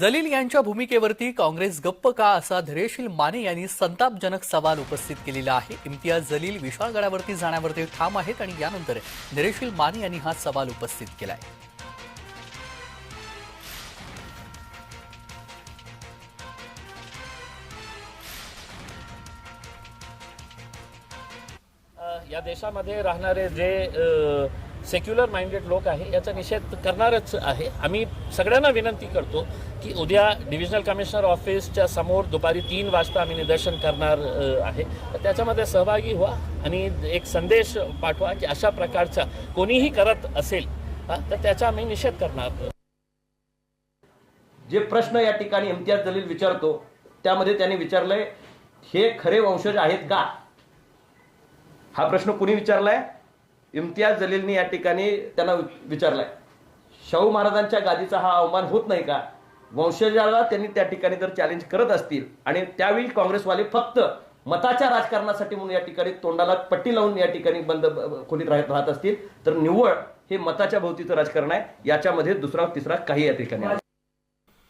जलील यांच्या भूमिकेवरती काँग्रेस गप्प का असा धैर्यशील माने यांनी संतापजनक सवाल उपस्थित केलेला आहे. इम्तियाज जलील विशाळगडावरती जाण्यावरती ठाम आहेत आणि यानंतर धैर्यशील माने यांनी हा सवाल उपस्थित केलाय. आहे या देशामध्ये राहणारे जे सेक्युलर माइंडेड लोक आहे याचा निषेध करणारच आहे. आम्ही सगळ्यांना विनंती करतो की उद्या डिव्हिजनल कमिशनर ऑफिसच्या समोर दुपारी तीन वाजता आम्ही निदर्शन करणार आहे. त्याच्यामध्ये सहभागी व्हा आणि एक संदेश पाठवा की अशा प्रकारचा कोणीही करत असेल तर त्याचा आम्ही निषेध करणार. जे प्रश्न या ठिकाणी इम्तियाज जलील विचारतो त्यामध्ये त्याने विचारलंय हे खरे वंशज आहेत का? हा प्रश्न कुणी विचारलाय? इम्तियाज जलीलनी या ठिकाणी त्यांना विचारलाय. शाहू महाराजांच्या गादीचा हा अवमान होत नाही का? वंशजाला त्यांनी त्या ठिकाणी जर चॅलेंज करत असतील आणि त्यावेळी काँग्रेसवाले फक्त मताच्या राजकारणासाठी म्हणून या ठिकाणी तोंडाला पट्टी लावून या ठिकाणी बंद खोलीत राहत राहत असतील तर निव्वळ हे मताच्या भोवतीचं राजकारण आहे. याच्यामध्ये दुसरा तिसरा काही या ठिकाणी